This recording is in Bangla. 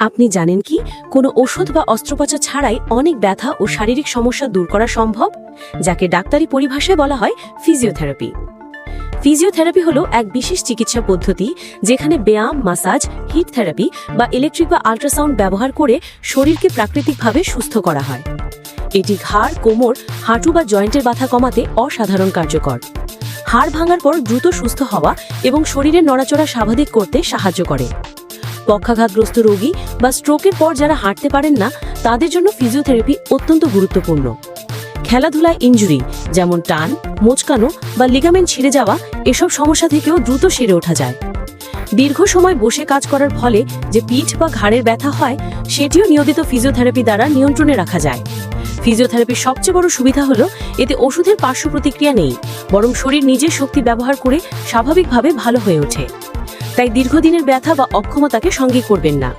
আপনি জানেন কি, কোনো ওষুধ বা অস্ত্রোপচার ছাড়াই অনেক ব্যথা ও শারীরিক সমস্যা দূর করা সম্ভব, যাকে ডাক্তারি পরিভাষায় বলা হয় ফিজিওথেরাপি ফিজিওথেরাপি হলো এক বিশেষ চিকিৎসা পদ্ধতি যেখানে ব্যায়াম মাসাজ হিট থেরাপি বা ইলেকট্রিক বা আল্ট্রাসাউন্ড ব্যবহার করে শরীরকে প্রাকৃতিকভাবে সুস্থ করা হয়। এটি ঘাড়, কোমর, হাঁটু বা জয়েন্টের ব্যথা কমাতে অসাধারণ কার্যকর। হাড় ভাঙার পর দ্রুত সুস্থ হওয়া এবং শরীরের নড়াচড়া স্বাভাবিক করতে সাহায্য করে। পক্ষাঘাতগ্রস্ত রোগী বা স্ট্রোকের পর যারা হাঁটতে পারেন না, তাদের জন্য ফিজিওথেরাপি অত্যন্ত গুরুত্বপূর্ণ। খেলাধুলায় ইনজুরি, যেমন টান, মোচকানো বা লিগামেন্ট ছিঁড়ে যাওয়া, এসব সমস্যা থেকেও দ্রুত সেরে ওঠা যায়। দীর্ঘ সময় বসে কাজ করার ফলে যে পিঠ বা ঘাড়ের ব্যথা হয়, সেটিও নিয়মিত ফিজিওথেরাপি দ্বারা নিয়ন্ত্রণে রাখা যায়। ফিজিওথেরাপির সবচেয়ে বড় সুবিধা হলো, এতে ওষুধের পার্শ্ব প্রতিক্রিয়া নেই, বরং শরীর নিজের শক্তি ব্যবহার করে স্বাভাবিকভাবে ভালো হয়ে ওঠে। তাই দীর্ঘদিনের ব্যথা বা অক্ষমতাকে সঙ্গী করবেন না।